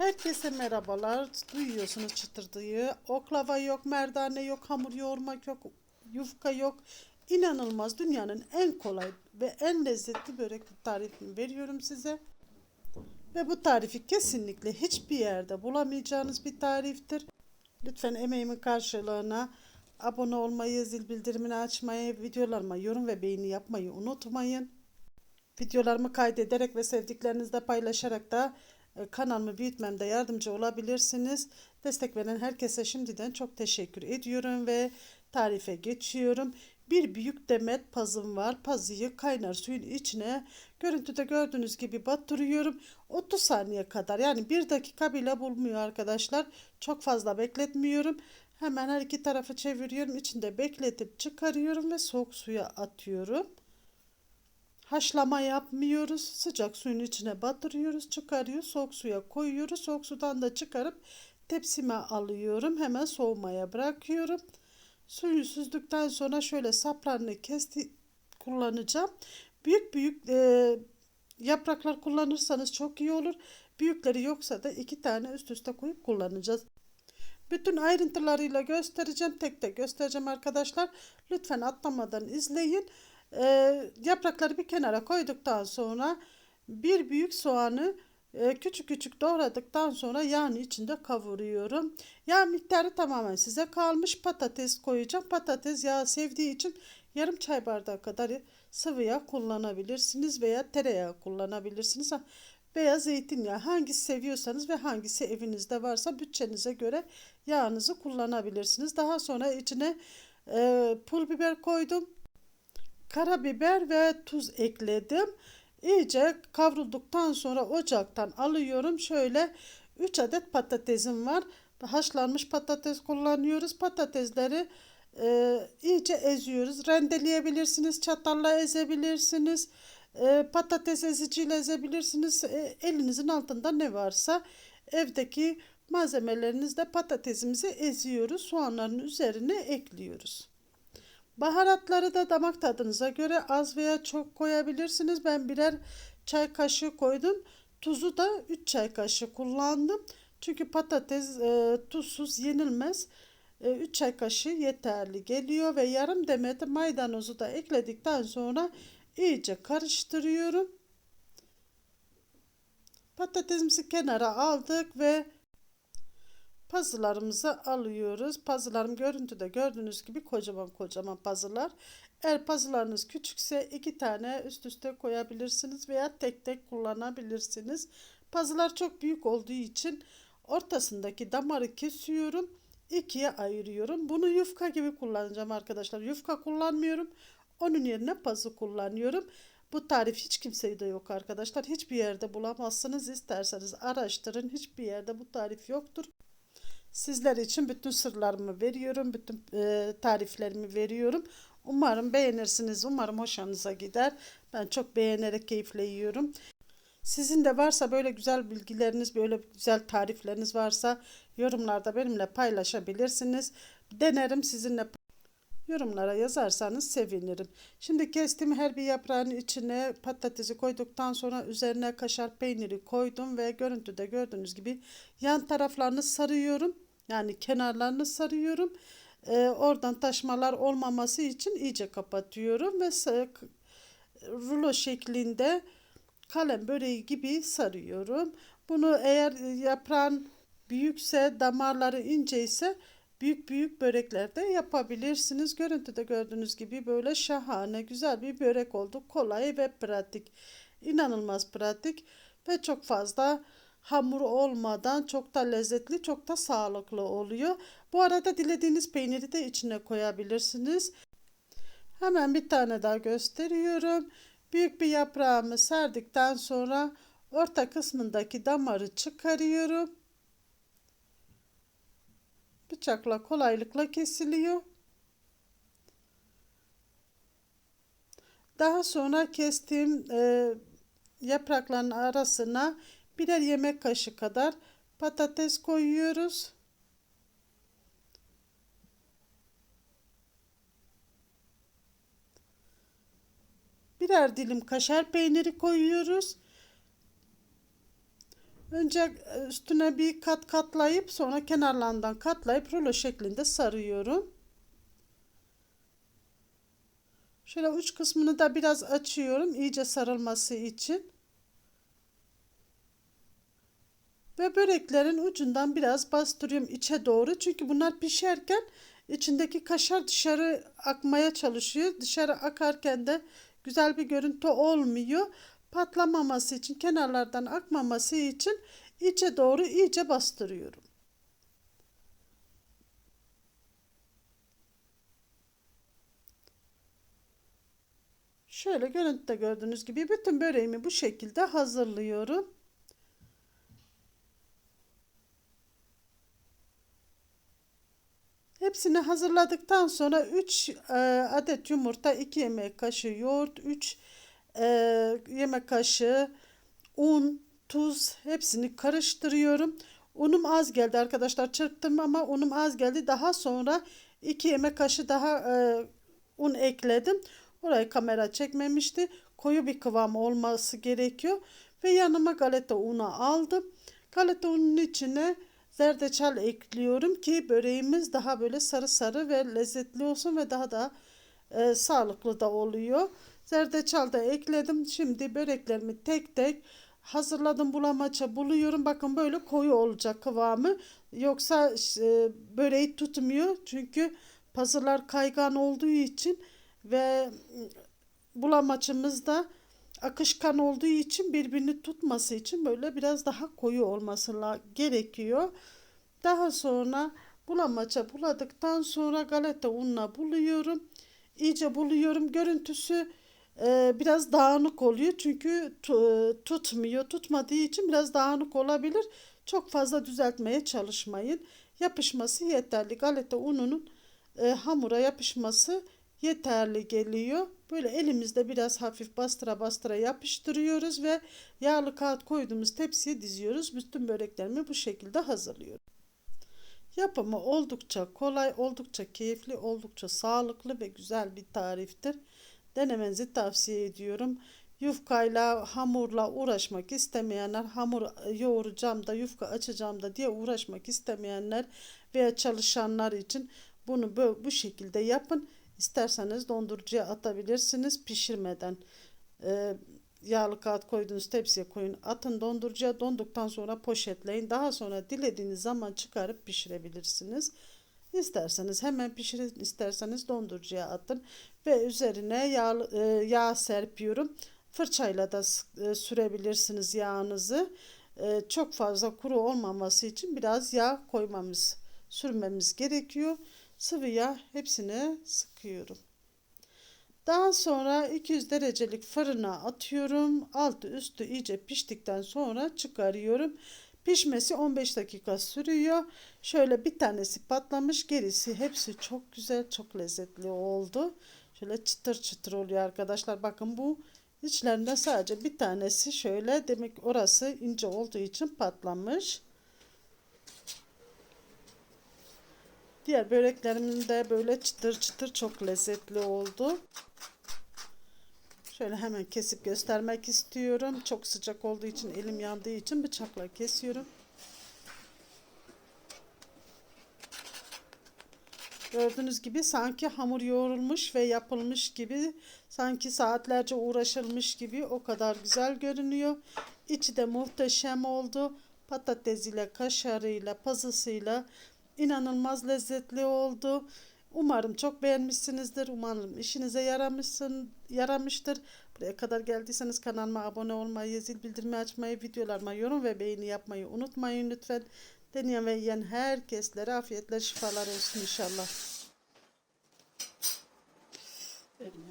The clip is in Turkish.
Herkese merhabalar. Duyuyorsunuz çıtırdığı. Oklava yok, merdane yok, hamur yoğurmak yok, yufka yok. İnanılmaz dünyanın en kolay ve en lezzetli börek tarifini veriyorum size. Ve bu tarifi kesinlikle hiçbir yerde bulamayacağınız bir tariftir. Lütfen emeğimin karşılığına abone olmayı, zil bildirimini açmayı, videolarıma yorum ve beğeni yapmayı unutmayın. Videolarımı kaydederek ve sevdiklerinizle paylaşarak da kanalımı büyütmemde yardımcı olabilirsiniz. Destek veren herkese şimdiden çok teşekkür ediyorum ve tarife geçiyorum. Bir büyük demet pazım var. Pazıyı kaynar suyun içine görüntüde gördüğünüz gibi batırıyorum. 30 saniye kadar yani bir dakika bile bulmuyor arkadaşlar. Çok fazla bekletmiyorum. Hemen her iki tarafı çeviriyorum. İçinde bekletip çıkarıyorum ve soğuk suya atıyorum. Haşlama yapmıyoruz. Sıcak suyun içine batırıyoruz, çıkarıyoruz, soğuk suya koyuyoruz. Soğuk sudan da çıkarıp tepsime alıyorum. Hemen soğumaya bırakıyorum. Suyu süzdükten sonra şöyle saplarını kesti kullanacağım. Büyük büyük e, yapraklar kullanırsanız çok iyi olur. Büyükleri yoksa da iki tane üst üste koyup kullanacağız. Bütün ayrıntılarıyla göstereceğim. Tek tek göstereceğim arkadaşlar. Lütfen atlamadan izleyin. Ee, yaprakları bir kenara koyduktan sonra bir büyük soğanı e, küçük küçük doğradıktan sonra yağın içinde kavuruyorum. Yağ miktarı tamamen size kalmış. Patates koyacağım. Patates yağı sevdiği için yarım çay bardağı kadar sıvı yağ kullanabilirsiniz veya tereyağı kullanabilirsiniz. Veya zeytinyağı hangisi seviyorsanız ve hangisi evinizde varsa bütçenize göre yağınızı kullanabilirsiniz. Daha sonra içine e, pul biber koydum karabiber ve tuz ekledim. İyice kavrulduktan sonra ocaktan alıyorum. Şöyle 3 adet patatesim var. Haşlanmış patates kullanıyoruz. Patatesleri e, iyice eziyoruz. Rendeleyebilirsiniz, çatalla ezebilirsiniz. E, patates eziciyle ezebilirsiniz. E, elinizin altında ne varsa evdeki malzemelerinizle patatesimizi eziyoruz. Soğanların üzerine ekliyoruz. Baharatları da damak tadınıza göre az veya çok koyabilirsiniz. Ben birer çay kaşığı koydum. Tuzu da 3 çay kaşığı kullandım. Çünkü patates e, tuzsuz yenilmez. E, 3 çay kaşığı yeterli geliyor ve yarım demet maydanozu da ekledikten sonra iyice karıştırıyorum. Patatesimizi kenara aldık ve Puzzle'larımızı alıyoruz. Puzzle'larım görüntüde gördüğünüz gibi kocaman kocaman puzzle'lar. Eğer puzzle'larınız küçükse iki tane üst üste koyabilirsiniz veya tek tek kullanabilirsiniz. Puzzle'lar çok büyük olduğu için ortasındaki damarı kesiyorum. ikiye ayırıyorum. Bunu yufka gibi kullanacağım arkadaşlar. Yufka kullanmıyorum. Onun yerine pazı kullanıyorum. Bu tarif hiç kimseye de yok arkadaşlar. Hiçbir yerde bulamazsınız. İsterseniz araştırın. Hiçbir yerde bu tarif yoktur. Sizler için bütün sırlarımı veriyorum. Bütün e, tariflerimi veriyorum. Umarım beğenirsiniz. Umarım hoşunuza gider. Ben çok beğenerek keyifle yiyorum. Sizin de varsa böyle güzel bilgileriniz, böyle güzel tarifleriniz varsa yorumlarda benimle paylaşabilirsiniz. Denerim sizinle yorumlara yazarsanız sevinirim. Şimdi kestiğim her bir yaprağın içine patatesi koyduktan sonra üzerine kaşar peyniri koydum ve görüntüde gördüğünüz gibi yan taraflarını sarıyorum. Yani kenarlarını sarıyorum. Ee, oradan taşmalar olmaması için iyice kapatıyorum ve rulo şeklinde kalem böreği gibi sarıyorum. Bunu eğer yaprağın büyükse damarları ince ise büyük büyük börekler de yapabilirsiniz. Görüntüde gördüğünüz gibi böyle şahane güzel bir börek oldu. Kolay ve pratik. İnanılmaz pratik ve çok fazla hamur olmadan çok da lezzetli, çok da sağlıklı oluyor. Bu arada dilediğiniz peyniri de içine koyabilirsiniz. Hemen bir tane daha gösteriyorum. Büyük bir yaprağımı serdikten sonra orta kısmındaki damarı çıkarıyorum. Bıçakla kolaylıkla kesiliyor. Daha sonra kestiğim e, yaprakların arasına birer yemek kaşığı kadar patates koyuyoruz. Birer dilim kaşar peyniri koyuyoruz. Önce e, üstüne bir kat katlayıp sonra kenarlarından katlayıp rulo şeklinde sarıyorum. Şöyle uç kısmını da biraz açıyorum iyice sarılması için. Ve böreklerin ucundan biraz bastırıyorum içe doğru. Çünkü bunlar pişerken içindeki kaşar dışarı akmaya çalışıyor. Dışarı akarken de güzel bir görüntü olmuyor. Patlamaması için, kenarlardan akmaması için içe doğru iyice bastırıyorum. Şöyle görüntüde gördüğünüz gibi bütün böreğimi bu şekilde hazırlıyorum. Hepsini hazırladıktan sonra 3 e, adet yumurta, 2 yemek kaşığı yoğurt, 3 e, yemek kaşığı un, tuz hepsini karıştırıyorum. Unum az geldi arkadaşlar çırptım ama unum az geldi. Daha sonra 2 yemek kaşığı daha e, un ekledim. Orayı kamera çekmemişti. Koyu bir kıvam olması gerekiyor. Ve yanıma galeta unu aldım. Galeta unun içine zerdeçal ekliyorum ki böreğimiz daha böyle sarı sarı ve lezzetli olsun ve daha da e, sağlıklı da oluyor. Zerdeçal da ekledim. Şimdi böreklerimi tek tek hazırladım bulamaça buluyorum. Bakın böyle koyu olacak kıvamı. Yoksa e, böreği tutmuyor. Çünkü pazılar kaygan olduğu için ve bulamaçımız da akışkan olduğu için birbirini tutması için böyle biraz daha koyu olması gerekiyor. Daha sonra bulamaça buladıktan sonra galeta unla buluyorum. İyice buluyorum. Görüntüsü e, biraz dağınık oluyor. Çünkü tutmuyor. Tutmadığı için biraz dağınık olabilir. Çok fazla düzeltmeye çalışmayın. Yapışması yeterli. Galeta ununun e, hamura yapışması yeterli geliyor. Böyle elimizde biraz hafif bastıra bastıra yapıştırıyoruz ve yağlı kağıt koyduğumuz tepsiye diziyoruz. Bütün böreklerimi bu şekilde hazırlıyorum. Yapımı oldukça kolay, oldukça keyifli, oldukça sağlıklı ve güzel bir tariftir. Denemenizi tavsiye ediyorum. Yufkayla, hamurla uğraşmak istemeyenler, hamur yoğuracağım da, yufka açacağım da diye uğraşmak istemeyenler veya çalışanlar için bunu bu şekilde yapın. İsterseniz dondurucuya atabilirsiniz pişirmeden. E, yağlı kağıt koyduğunuz tepsiye koyun. Atın dondurucuya donduktan sonra poşetleyin. Daha sonra dilediğiniz zaman çıkarıp pişirebilirsiniz. İsterseniz hemen pişirin, isterseniz dondurucuya atın ve üzerine yağ, e, yağ serpiyorum. Fırçayla da e, sürebilirsiniz yağınızı. E, çok fazla kuru olmaması için biraz yağ koymamız, sürmemiz gerekiyor sıvı yağ hepsine sıkıyorum. Daha sonra 200 derecelik fırına atıyorum. Altı üstü iyice piştikten sonra çıkarıyorum. Pişmesi 15 dakika sürüyor. Şöyle bir tanesi patlamış, gerisi hepsi çok güzel, çok lezzetli oldu. Şöyle çıtır çıtır oluyor arkadaşlar. Bakın bu içlerinden sadece bir tanesi şöyle demek orası ince olduğu için patlamış. Diğer böreklerimin de böyle çıtır çıtır çok lezzetli oldu. Şöyle hemen kesip göstermek istiyorum. Çok sıcak olduğu için elim yandığı için bıçakla kesiyorum. Gördüğünüz gibi sanki hamur yoğrulmuş ve yapılmış gibi sanki saatlerce uğraşılmış gibi o kadar güzel görünüyor. İçi de muhteşem oldu. Patatesiyle, kaşarıyla, pazısıyla inanılmaz lezzetli oldu. Umarım çok beğenmişsinizdir. Umarım işinize yaramışsın, yaramıştır. Buraya kadar geldiyseniz kanalıma abone olmayı, zil bildirimi açmayı, videolarıma yorum ve beğeni yapmayı unutmayın lütfen. Deneyen ve yiyen herkeslere afiyetle şifalar olsun inşallah. Elim